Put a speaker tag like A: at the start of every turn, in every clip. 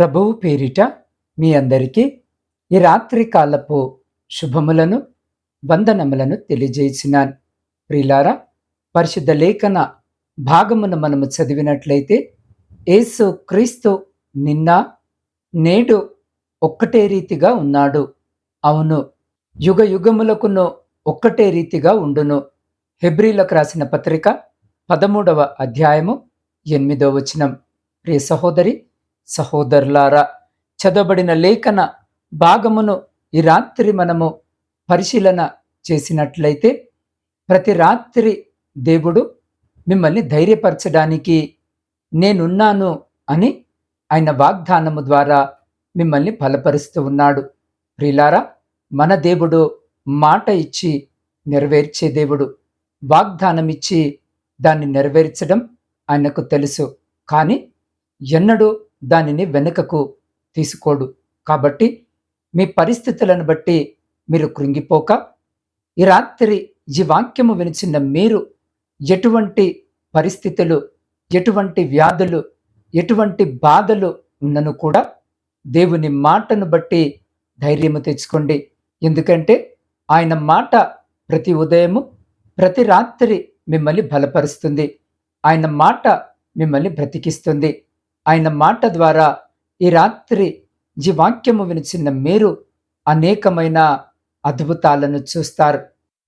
A: ప్రభువు పేరిట మీ అందరికీ ఈ రాత్రి కాలపు శుభములను వందనములను తెలియజేసినాను. ప్రిలారా పరిశుద్ధ లేఖన భాగమును మనము చదివినట్లయితే యేసు క్రీస్తు నిన్న నేడు ఒక్కటే రీతిగా ఉన్నాడు. అవును యుగ యుగములకును ఒక్కటే రీతిగా ఉండును. హెబ్రిలకు రాసిన పత్రిక పదమూడవ అధ్యాయము ఎనిమిదో వచనం. ప్రియ సహోదరి సహోదరులారా చదవబడిన లేఖన భాగమును ఈ రాత్రి మనము పరిశీలన చేసినట్లయితే ప్రతి రాత్రి దేవుడు మిమ్మల్ని ధైర్యపరచడానికి నేనున్నాను అని ఆయన వాగ్దానము ద్వారా మిమ్మల్ని బలపరుస్తూ ఉన్నాడు. ప్రిలారా మన దేవుడు మాట ఇచ్చి నెరవేర్చే దేవుడు వాగ్దానం ఇచ్చి దాన్ని నెరవేర్చడం ఆయనకు తెలుసు. కానీ ఎన్నడూ దానిని వెనుకకు తీసుకోడు. కాబట్టి మీ పరిస్థితులను బట్టి మీరు కృంగిపోక ఈ రాత్రి ఈ వాక్యము వినిచిన మీరు ఎటువంటి పరిస్థితులు ఎటువంటి వ్యాధులు ఎటువంటి బాధలు ఉన్నను కూడా దేవుని మాటను బట్టి ధైర్యము తెచ్చుకోండి. ఎందుకంటే ఆయన మాట ప్రతి ఉదయము ప్రతి రాత్రి మిమ్మల్ని బలపరుస్తుంది. ఆయన మాట మిమ్మల్ని బ్రతికిస్తుంది. ఆయన మాట ద్వారా ఈ రాత్రి ఈ వాక్యము వినిచిన మీరు అనేకమైన అద్భుతాలను చూస్తారు.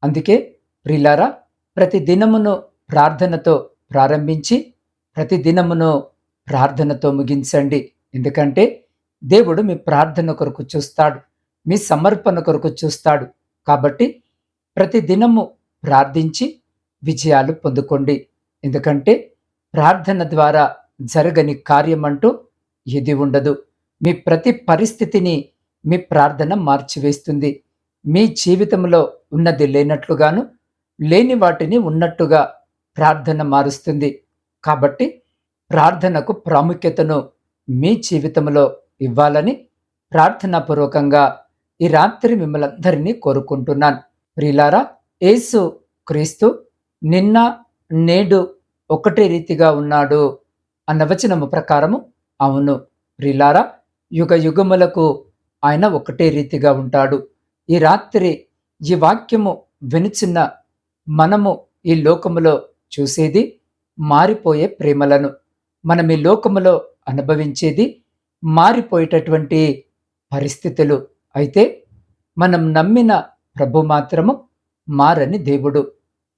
A: అందుకే ప్రిలారా ప్రతి దినమును ప్రార్థనతో ప్రారంభించి ప్రతి దినమును ప్రార్థనతో ముగించండి. ఎందుకంటే దేవుడు మీ ప్రార్థన కొరకు చూస్తాడు మీ సమర్పణ కొరకు చూస్తాడు. కాబట్టి ప్రతి దినము ప్రార్థించి విజయాలు పొందుకోండి. ఎందుకంటే ప్రార్థన ద్వారా జరగని కార్యమంటూ ఇది ఉండదు. మీ ప్రతి పరిస్థితిని మీ ప్రార్థన మార్చివేస్తుంది. మీ జీవితంలో ఉన్నది లేనట్లుగాను లేని వాటిని ఉన్నట్టుగా ప్రార్థన మారుస్తుంది. కాబట్టి ప్రార్థనకు ప్రాముఖ్యతను మీ జీవితంలో ఇవ్వాలని ప్రార్థనాపూర్వకంగా ఈ రాత్రి మిమ్మల్ని అందరినీ కోరుకుంటున్నాను. ప్రిలారా యేసు క్రీస్తు నిన్న నేడు ఒకటే రీతిగా ఉన్నాడు. అన్న వచనము ప్రకారము అవును. ప్రిలారా యుగ యుగములకు ఆయన ఒకటే రీతిగా ఉంటాడు. ఈ రాత్రి ఈ వాక్యము వినుచున్న మనము ఈ లోకములో చూసేది మారిపోయే ప్రేమలను. మనం ఈ లోకములో అనుభవించేది మారిపోయేటటువంటి పరిస్థితులు. అయితే మనం నమ్మిన ప్రభు మాత్రము మారని దేవుడు.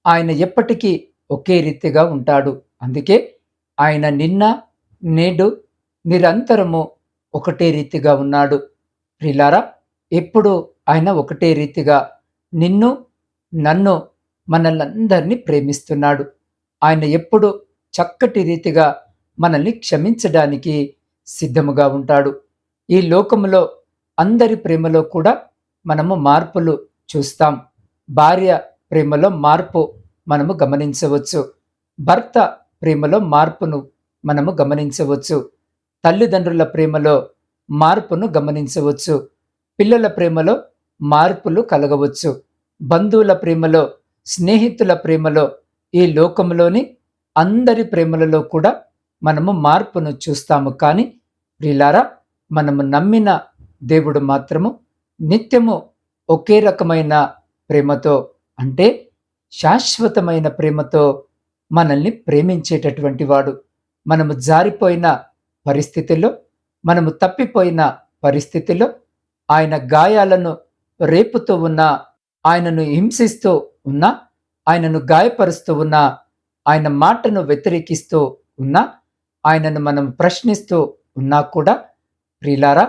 A: ఆయన ఎప్పటికీ ఒకే రీతిగా ఉంటాడు. అందుకే ఆయన నిన్న నేడు నిరంతరము ఒకటే రీతిగా ఉన్నాడు. ప్రిలారా ఎప్పుడు ఆయన ఒకటే రీతిగా నిన్ను నన్ను మనల్నందరినీ ప్రేమిస్తున్నాడు. ఆయన ఎప్పుడు చక్కటి రీతిగా మనల్ని క్షమించడానికి సిద్ధముగా ఉంటాడు. ఈ లోకములో అందరి ప్రేమలో కూడా మనము మార్పులు చూస్తాం. భార్య ప్రేమలో మార్పు మనము గమనించవచ్చు. భర్త ప్రేమలో మార్పును మనము గమనించవచ్చు. తల్లిదండ్రుల ప్రేమలో మార్పును గమనించవచ్చు. పిల్లల ప్రేమలో మార్పులు కలగవచ్చు. బంధువుల ప్రేమలో స్నేహితుల ప్రేమలో ఈ లోకంలోని అందరి ప్రేమలలో కూడా మనము మార్పును చూస్తాము. కానీ ప్రిలారా మనము నమ్మిన దేవుడు మాత్రము నిత్యము ఒకే రకమైన ప్రేమతో అంటే శాశ్వతమైన ప్రేమతో మనల్ని ప్రేమించేటటువంటి వాడు. మనము జారిపోయిన పరిస్థితుల్లో మనము తప్పిపోయిన పరిస్థితుల్లో ఆయన గాయాలను రేపుతూ ఉన్నా ఆయనను హింసిస్తూ ఉన్నా ఆయనను గాయపరుస్తూ ఉన్నా ఆయన మాటను వ్యతిరేకిస్తూ ఉన్నా ఆయనను మనం ప్రశ్నిస్తూ ఉన్నా కూడా ప్రిలారా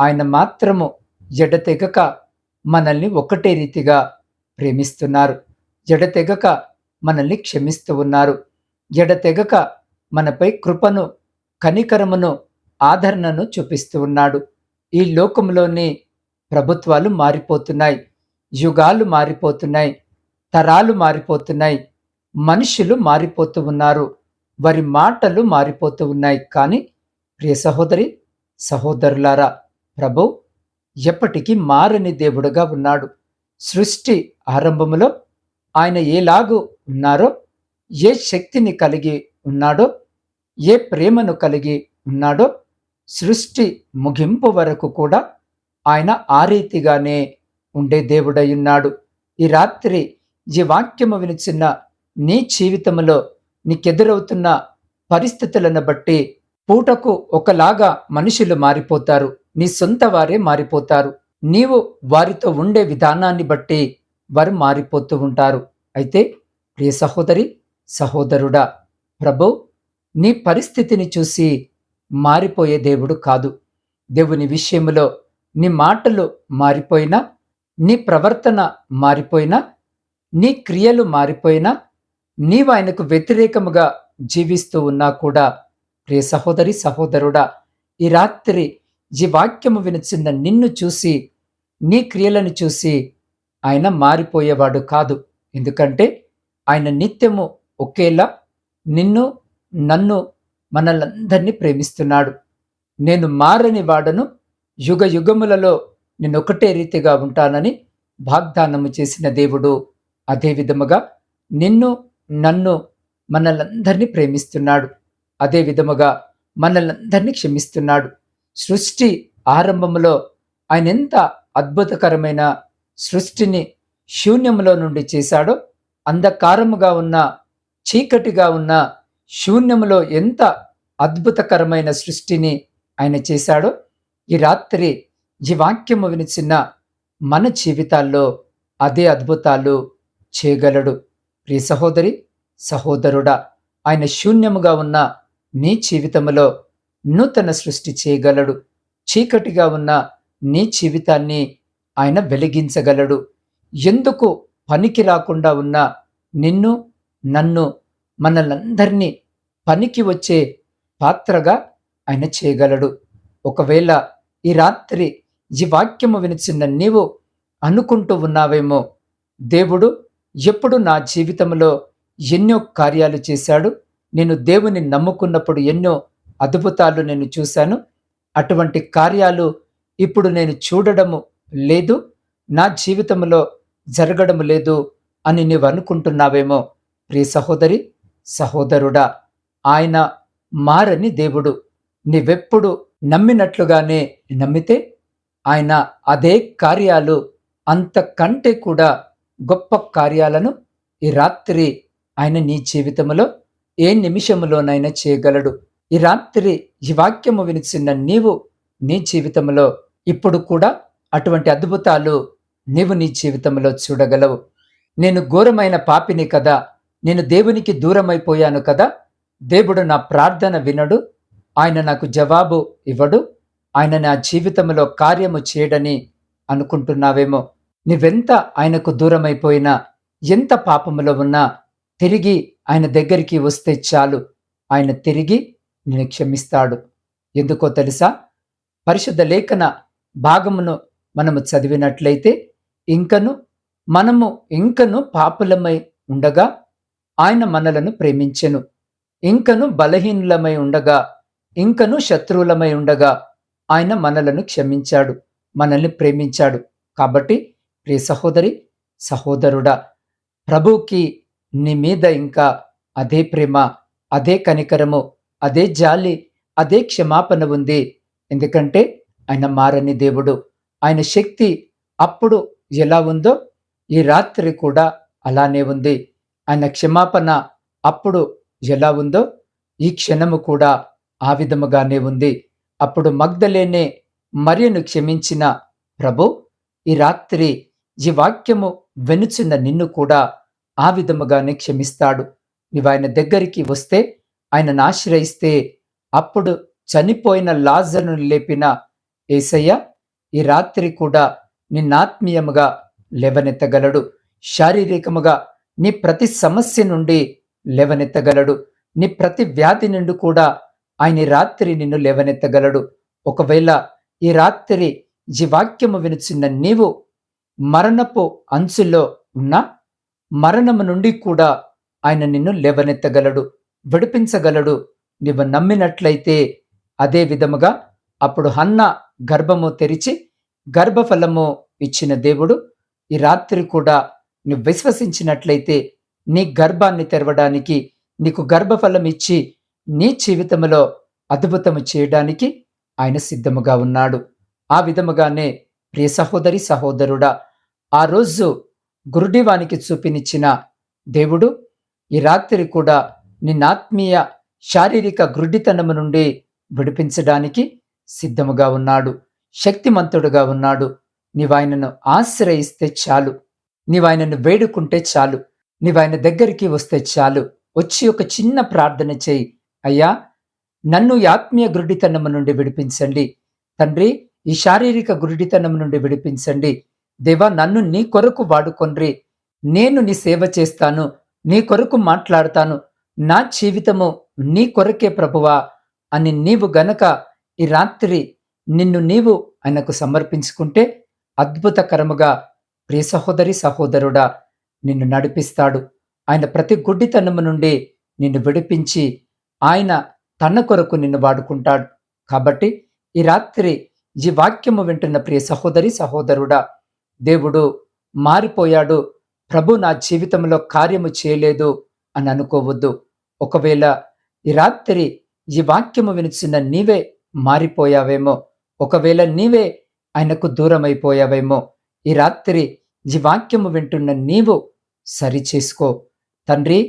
A: ఆయన మాత్రము ఎడతెగక మనల్ని ఒకటే రీతిగా ప్రేమిస్తున్నారు. ఎడతెగక మనల్ని క్షమిస్తూ ఉన్నారు. ఎడతెగక మనపై కృపను కనికరమును ఆదరణను చూపిస్తూ ఉన్నాడు. ఈ లోకంలోని ప్రభుత్వాలు మారిపోతున్నాయి. యుగాలు మారిపోతున్నాయి. తరాలు మారిపోతున్నాయి. మనుషులు మారిపోతూ ఉన్నారు. వారి మాటలు మారిపోతూ ఉన్నాయి. కానీ ప్రియ సహోదరి సహోదరులారా ప్రభు ఎప్పటికీ మారని దేవుడుగా ఉన్నాడు. సృష్టి ఆరంభములో ఆయన ఏలాగు ఉన్నారో? ఏ శక్తిని కలిగి ఉన్నాడో? ఏ ప్రేమను కలిగి ఉన్నాడో? సృష్టి ముగింపు వరకు కూడా ఆయన ఆ రీతిగానే ఉండే దేవుడై ఉన్నాడు. ఈ రాత్రి ఈ వాక్యము వినిచిన నీ జీవితంలో నీకెదురవుతున్న పరిస్థితులను బట్టి పూటకు ఒకలాగా మనుషులు మారిపోతారు. నీ సొంత వారే మారిపోతారు. నీవు వారితో ఉండే విధానాన్ని బట్టి వారు మారిపోతూ ఉంటారు. అయితే ప్రియ సహోదరి సహోదరుడా ప్రభు నీ పరిస్థితిని చూసి మారిపోయే దేవుడు కాదు. దేవుని విషయంలో నీ మాటలు మారిపోయినా నీ ప్రవర్తన మారిపోయినా నీ క్రియలు మారిపోయినా నీవు ఆయనకు వ్యతిరేకముగా జీవిస్తూ ఉన్నా కూడా ప్రియ సహోదరి సహోదరుడా ఈ రాత్రి ఈ వాక్యము వినిచిన్న నిన్ను చూసి నీ క్రియలను చూసి ఆయన మారిపోయేవాడు కాదు. ఎందుకంటే ఆయన నిత్యము ఒకేలా నిన్ను నన్ను మనలందరినీ ప్రేమిస్తున్నాడు. నేను మారని వాడను యుగ యుగములలో నేను ఒకటే రీతిగా ఉంటానని వాగ్దానము చేసిన దేవుడు. అదేవిధముగా నిన్ను నన్ను మనలందరినీ ప్రేమిస్తున్నాడు. అదే విధముగా మనలందరినీ క్షమిస్తున్నాడు. సృష్టి ఆరంభంలో ఆయన ఎంత అద్భుతకరమైన సృష్టిని శూన్యములో నుండి చేశాడో అంధకారముగా ఉన్న చీకటిగా ఉన్న శూన్యములో ఎంత అద్భుతకరమైన సృష్టిని ఆయన చేశాడో ఈ రాత్రి ఈ వాక్యము వినిచిన మన జీవితాల్లో అదే అద్భుతాలు చేయగలడు. ప్రియ సహోదరి సహోదరుడా ఆయన శూన్యముగా ఉన్న నీ జీవితంలో నూతన సృష్టి చేయగలడు. చీకటిగా ఉన్న నీ జీవితాన్ని ఆయన వెలిగించగలడు. ఎందుకు పనికి రాకుండా ఉన్న నిన్ను నన్ను మనలందరినీ పనికి వచ్చే పాత్రగా ఆయన చేయగలడు. ఒకవేళ ఈ రాత్రి ఈ వాక్యము వినిచిన నీవు అనుకుంటూ ఉన్నావేమో దేవుడు ఎప్పుడు నా జీవితంలో ఎన్నో కార్యాలు చేశాడు. నేను దేవుని నమ్ముకున్నప్పుడు ఎన్నో అద్భుతాలు నేను చూశాను. అటువంటి కార్యాలు ఇప్పుడు నేను చూడడము లేదు. నా జీవితంలో జరగడం లేదు అని నీవు అనుకుంటున్నావేమో? ప్రియ సహోదరి సహోదరుడా ఆయన మారని దేవుడు. నీవెప్పుడు నమ్మినట్లుగానే నమ్మితే ఆయన అదే కార్యాలు అంతకంటే కూడా గొప్ప కార్యాలను ఈ రాత్రి ఆయన నీ జీవితంలో ఏ నిమిషములోనైనా చేయగలడు. ఈ రాత్రి ఈ వాక్యము వినిచిన నీవు నీ జీవితంలో ఇప్పుడు కూడా అటువంటి అద్భుతాలు నీవు నీ జీవితంలో చూడగలవు. నేను ఘోరమైన పాపిని కదా. నేను దేవునికి దూరమైపోయాను కదా. దేవుడు నా ప్రార్థన వినడు. ఆయన నాకు జవాబు ఇవ్వడు. ఆయన నా జీవితంలో కార్యము చేయడని అనుకుంటున్నావేమో. నువ్వెంత ఆయనకు దూరమైపోయినా ఎంత పాపములో ఉన్నా తిరిగి ఆయన దగ్గరికి వస్తే చాలు. ఆయన తిరిగి నేను క్షమిస్తాడు. ఎందుకో తెలుసా? పరిశుద్ధ లేఖన భాగమును మనము చదివినట్లయితే ఇంకను మనము ఇంకను పాపులమై ఉండగా ఆయన మనలను ప్రేమించెను. ఇంకను బలహీనులమై ఉండగా ఇంకను శత్రువులమై ఉండగా ఆయన మనలను క్షమించాడు మనల్ని ప్రేమించాడు. కాబట్టి ప్రియ సహోదరి సహోదరుడా ప్రభుకి నీ మీద ఇంకా అదే ప్రేమ అదే కనికరము అదే జాలి అదే క్షమాపణ ఉంది. ఎందుకంటే ఆయన మారని దేవుడు. ఆయన శక్తి అప్పుడు ఎలా ఉందో ఈ రాత్రి కూడా అలానే ఉంది. ఆయన క్షమాపణ అప్పుడు ఎలా ఉందో ఈ క్షణము కూడా ఆ విధముగానే ఉంది. అప్పుడు మగ్ధలేనే మరియను క్షమించిన ప్రభు ఈ రాత్రి ఈ వాక్యము వెనుచున్న నిన్ను కూడా ఆ విధముగానే క్షమిస్తాడు. నీవు ఆయన దగ్గరికి వస్తే ఆయనను ఆశ్రయిస్తే అప్పుడు చనిపోయిన లాజర్ను లేపిన ఏసయ్య ఈ రాత్రి కూడా నిన్నాత్మీయముగా లేవనెత్తగలడు. శారీరకముగా నీ ప్రతి సమస్య నుండి లేవనెత్తగలడు. నీ ప్రతి వ్యాధి నుండి కూడా ఆయన రాత్రి నిన్ను లేవనెత్తగలడు. ఒకవేళ ఈ రాత్రి ఈ వాక్యము వినిచిన్న నీవు మరణపు అంచుల్లో ఉన్నా మరణము నుండి కూడా ఆయన నిన్ను లేవనెత్తగలడు. విడిపించగలడు. నీవు నమ్మినట్లయితే అదే విధముగా అప్పుడు హన్న గర్భము తెరిచి గర్భఫలము ఇచ్చిన దేవుడు ఈ రాత్రి కూడా నువ్వు విశ్వసించినట్లయితే నీ గర్భాన్ని తెరవడానికి నీకు గర్భఫలం ఇచ్చి నీ జీవితంలో అద్భుతము చేయడానికి ఆయన సిద్ధముగా ఉన్నాడు. ఆ విధముగానే ప్రియ సహోదరి సహోదరుడా ఆ రోజు గురుడివానికి చూపినిచ్చిన దేవుడు ఈ రాత్రి కూడా నిన్నాత్మీయ శారీరక గురుడితనము నుండి విడిపించడానికి సిద్ధముగా ఉన్నాడు. శక్తిమంతుడుగా ఉన్నాడు. నీవాయనను ఆశ్రయిస్తే చాలు. నీవాయనను వేడుకుంటే చాలు. నీవాయన దగ్గరికి వస్తే చాలు. వచ్చి ఒక చిన్న ప్రార్థన చేయి. అయ్యా నన్ను ఈ ఆత్మీయ గురుడితనము నుండి విడిపించండి. తండ్రి ఈ శారీరక గురుడితనం నుండి విడిపించండి. దేవా నన్ను నీ కొరకు వాడుకొన్రి నేను నీ సేవ చేస్తాను. నీ కొరకు మాట్లాడతాను. నా జీవితము నీ కొరకే ప్రభువా అని నీవు గనక ఈ రాత్రి నిన్ను నీవు ఆయనకు సమర్పించుకుంటే అద్భుతకరముగా ప్రియ సహోదరి సహోదరుడా నిన్ను నడిపిస్తాడు. ఆయన ప్రతి గుడ్డితనము నుండి నిన్ను విడిపించి ఆయన తన కొరకు నిన్ను వాడుకుంటాడు. కాబట్టి ఈ రాత్రి ఈ వాక్యము వింటున్న ప్రియ సహోదరి సహోదరుడా దేవుడు మారిపోయాడు. ప్రభు నా జీవితంలో కార్యము చేయలేదు అని అనుకోవద్దు. ఒకవేళ ఈ రాత్రి ఈ వాక్యము వినిచిన నీవే మారిపోయావేమో. ఒకవేళ నీవే ఆయనకు దూరం అయిపోయావేమో ఈ రాత్రి ఈ వాక్యము వింటున్న నీవు సరి చేసుకో తండ్రి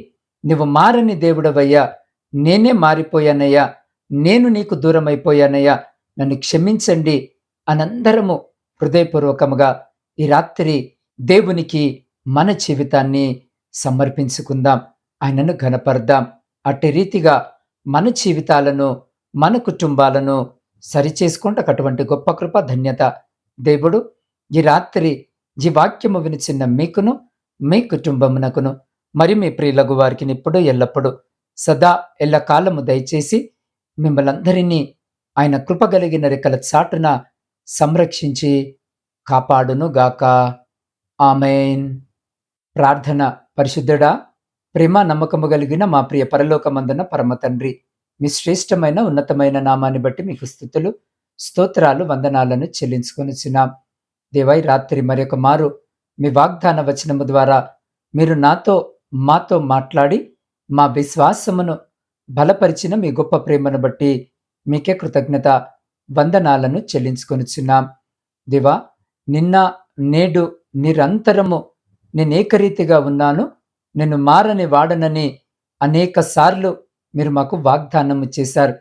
A: నువ్వు మారని దేవుడవయ్యా నేనే మారిపోయానయ్యా నేను నీకు దూరమైపోయానయ్యా నన్ను క్షమించండి అనందరము హృదయపూర్వకముగా ఈ రాత్రి దేవునికి మన జీవితాన్ని సమర్పించుకుందాం ఆయనను ఘనపరదాం. అట్టి రీతిగా మన జీవితాలను మన కుటుంబాలను సరిచేసుకుంటే అటువంటి గొప్ప కృప ధన్యత దేవుడు. ఈ రాత్రి ఈ వాక్యము వినిచిన్న మీకును మీ కుటుంబమునకును మరి మీ ప్రియులగు వారికి ఇప్పుడు ఎల్లప్పుడూ సదా ఎల్లకాలము దయచేసి మిమ్మల్ని అందరినీ ఆయన కృపగలిగిన రెక్కల చాటున సంరక్షించి కాపాడును గాక ఆమెన్. ప్రార్థన పరిశుద్ధుడా ప్రేమ నమ్మకము కలిగిన మా ప్రియ పరలోకమందున పరమ తండ్రి మీ శ్రేష్టమైన ఉన్నతమైన నామాన్ని బట్టి మీకు స్థుతులు స్తోత్రాలు వందనాలను చెల్లించుకొనిచున్నాం. దేవాయి రాత్రి మరొక మారు మీ వాగ్దాన వచనము ద్వారా మీరు నాతో మాతో మాట్లాడి మా విశ్వాసమును బలపరిచిన మీ గొప్ప ప్రేమను బట్టి మీకే కృతజ్ఞత వందనాలను చెల్లించుకొనిచున్నాం. దివా నిన్న నేడు నిరంతరము నేను ఏకరీతిగా ఉన్నాను. నేను మారని వాడనని అనేక సార్లు మీరు మాకు వాగ్దానము చేశారు.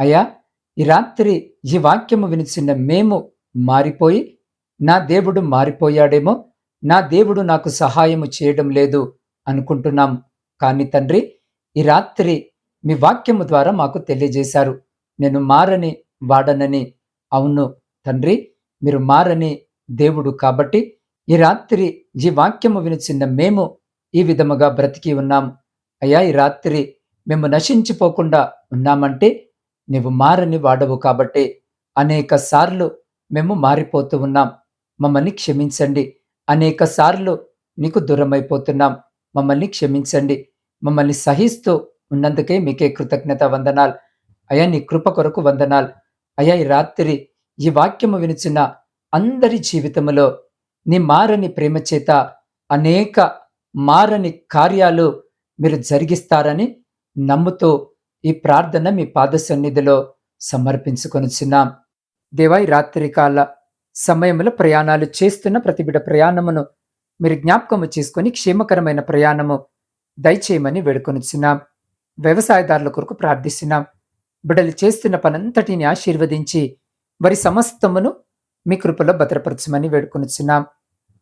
A: అయ్యా ఈ రాత్రి ఈ వాక్యము వినిచిన మేము మారిపోయి నా దేవుడు మారిపోయాడేమో నా దేవుడు నాకు సహాయము చేయడం లేదు అనుకుంటున్నాం. కానీ తండ్రి ఈ రాత్రి మీ వాక్యము ద్వారా మాకు తెలియజేశారు. నేను మారని వాడనని. అవును తండ్రి మీరు మారని దేవుడు కాబట్టి ఈ రాత్రి ఈ వాక్యము వినిచిన మేము ఈ విధముగా బ్రతికి ఉన్నాం. అయ్యా ఈ రాత్రి మేము నశించిపోకుండా ఉన్నామంటే నీవు మారని వాడవు కాబట్టి అనేక సార్లు మేము మారిపోతూ ఉన్నాం. మమ్మల్ని క్షమించండి. అనేక సార్లు నీకు దూరమైపోతున్నాం. మమ్మల్ని క్షమించండి. మమ్మల్ని సహిస్తూ ఉన్నందుకే మీకే కృతజ్ఞత వందనాలు. అయ్యా నీ కృప కొరకు వందనాలు. అయ్యా ఈ రాత్రి ఈ వాక్యము వినిచిన అందరి జీవితంలో నీ మారని ప్రేమ చేత అనేక మారని కార్యాలు మీరు జరిగిస్తారని నమ్ముతూ ఈ ప్రార్థన మీ పాద సన్నిధిలో సమర్పించుకొనిచున్నాం. దేవా ఈ రాత్రికాల సమయంలో ప్రయాణాలు చేస్తున్న ప్రతిబిడ ప్రయాణమును మీరు జ్ఞాపకము చేసుకొని క్షేమకరమైన ప్రయాణము దయచేయమని వేడుకొనిచున్నాం. వ్యవసాయదారుల కొరకు ప్రార్థిస్తున్నాం. బిడలు చేస్తున్న పనంతటిని ఆశీర్వదించి వారి సమస్తమును మీ కృపలో భద్రపరచమని వేడుకొనిచున్నాం.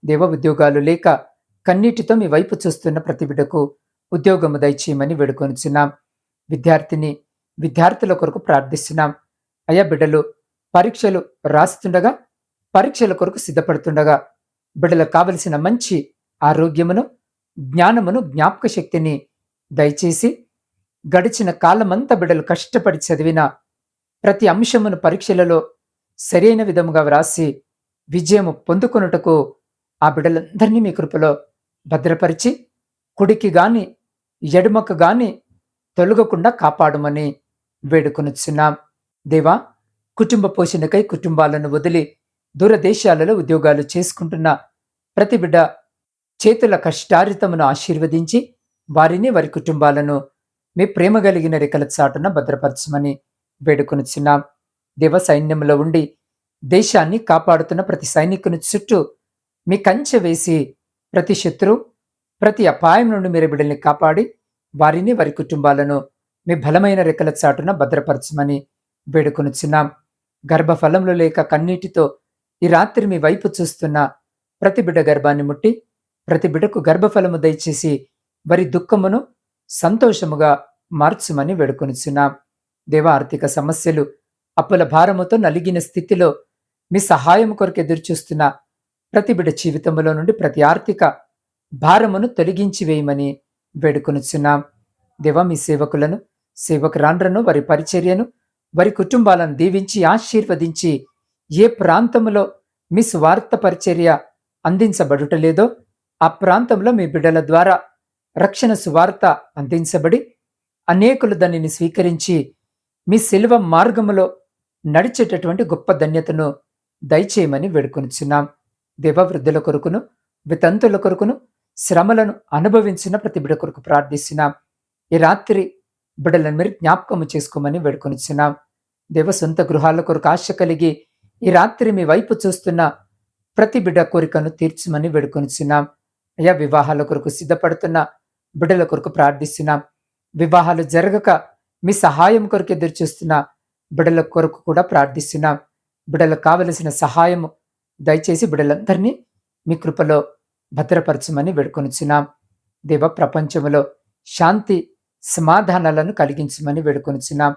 A: దేవ ఉద్యోగాలు లేక కన్నీటితో మీ వైపు చూస్తున్న ప్రతి బిడ్డకు ఉద్యోగము దయచేయమని వేడుకొనిచున్నాం. విద్యార్థిని విద్యార్థుల కొరకు ప్రార్థిస్తున్నాం. అయ్యా బిడ్డలు పరీక్షలు రాస్తుండగా పరీక్షల కొరకు సిద్ధపడుతుండగా బిడ్డలకు కావలసిన మంచి ఆరోగ్యమును జ్ఞానమును జ్ఞాపక శక్తిని దయచేసి గడిచిన కాలమంతా బిడ్డలు కష్టపడి చదివిన ప్రతి అంశమును పరీక్షలలో సరైన విధముగా వ్రాసి విజయము పొందుకొనుటకు ఆ బిడ్డలందరినీ మీ కృపలో భద్రపరిచి కుడికి గాని ఎడుమకు గాని తొలగకుండా కాపాడమని వేడుకొనిచ్చున్నాం దేవా కుటుంబ పోషణకై కుటుంబాలను వదిలి దూరదేశాలలో ఉద్యోగాలు చేసుకుంటున్న ప్రతి బిడ్డ చేతుల కష్టారితమును ఆశీర్వదించి వారిని వారి కుటుంబాలను మీ ప్రేమ కలిగిన రెక్కల చాటున భద్రపరచమని వేడుకొనిచ్చున్నాం దేవ సైన్యంలో ఉండి దేశాన్ని కాపాడుతున్న ప్రతి సైనికుని చుట్టూ మీ కంచె వేసి ప్రతి శత్రు ప్రతి అపాయం నుండి మీరు బిడ్డల్ని కాపాడి వారిని వారి కుటుంబాలను మీ బలమైన రెక్కల చాటున భద్రపరచమని వేడుకొనుచున్నాం. గర్భఫలంలో లేక కన్నీటితో ఈ రాత్రి మీ వైపు చూస్తున్న ప్రతి బిడ్డ గర్భాన్ని ముట్టి ప్రతి బిడ్డకు గర్భఫలము దయచేసి వారి దుఃఖమును సంతోషముగా మార్చుమని వేడుకొనిచున్నాం. దేవ ఆర్థిక సమస్యలు అప్పుల భారముతో నలిగిన స్థితిలో మీ సహాయం కొరకు ఎదురుచూస్తున్న ప్రతి బిడ్డ జీవితంలో నుండి ప్రతి ఆర్థిక భారమును తొలగించి వేయమని వేడుకొనుచున్నాం. దేవ మీ సేవకులను సేవకురాండ్రను వారి పరిచర్యను వారి కుటుంబాలను దీవించి ఆశీర్వదించి ఏ ప్రాంతంలో మీ స్వార్థ పరిచర్య అందించబడుటలేదో ఆ ప్రాంతంలో మీ బిడ్డల ద్వారా రక్షణ సువార్త అందించబడి అనేకులు దానిని స్వీకరించి మీ శిల్వ మార్గములో నడిచేటటువంటి గొప్ప ధన్యతను దయచేయమని వేడుకొనిచున్నాం. దేవవృద్ధుల కొరకును వితంతుల కొరకును శ్రమలను అనుభవించిన ప్రతి బిడ కొరకు ప్రార్థిస్తున్నాం. ఈ రాత్రి బిడలను మీరు జ్ఞాపకము చేసుకోమని వేడుకొనిచున్నాం. దేవ సొంత గృహాల కొరకు ఆశ కలిగి ఈ రాత్రి మీ వైపు చూస్తున్న ప్రతి బిడ్డ కోరికను తీర్చమని వేడుకొనిచున్నాం. అయ్యా వివాహాల కొరకు సిద్ధపడుతున్న బిడ్డల కొరకు ప్రార్థిస్తున్నాం. వివాహాలు జరగక మీ సహాయం కొరకు ఎదురు చూస్తున్న బిడ్డల కొరకు కూడా ప్రార్థిస్తున్నాం. బిడ్డలకు కావలసిన సహాయము దయచేసి బిడ్డలందరినీ మీ కృపలో భద్రపరచమని వేడుకొనిచున్నాం. దేవ ప్రపంచంలో శాంతి సమాధానాలను కలిగించమని వేడుకొనిచున్నాం.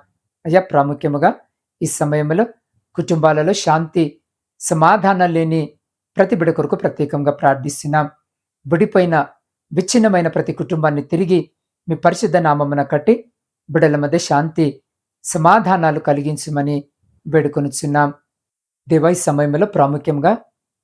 A: అయ్యా ప్రాముఖ్యముగా ఈ సమయంలో కుటుంబాలలో శాంతి సమాధానం లేని ప్రతి బిడ కొరకు ప్రత్యేకంగా ప్రార్థిస్తున్నాం. విడిపోయిన విచ్ఛిన్నమైన ప్రతి కుటుంబాన్ని తిరిగి మీ పరిశుద్ధ నామమున కట్టి బిడల మధ్య శాంతి సమాధానాలు కలిగించమని వేడుకొనిచున్నాం. దేవా ఈ సమయంలో ప్రాముఖ్యంగా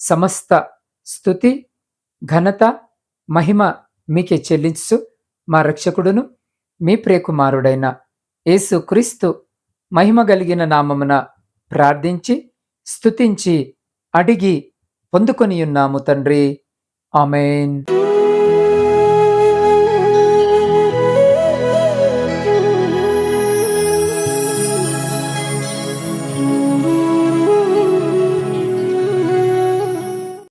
A: సమస్త స్థుతి ఘనత మహిమ మీకే చెల్లించు మా రక్షకుడును మీ ప్రియకుమారుడైన యేసు క్రీస్తు మహిమ కలిగిన నామమున ప్రార్థించి స్థుతించి అడిగి పొందుకొని ఉన్నాము తండ్రి. ఆమెన్.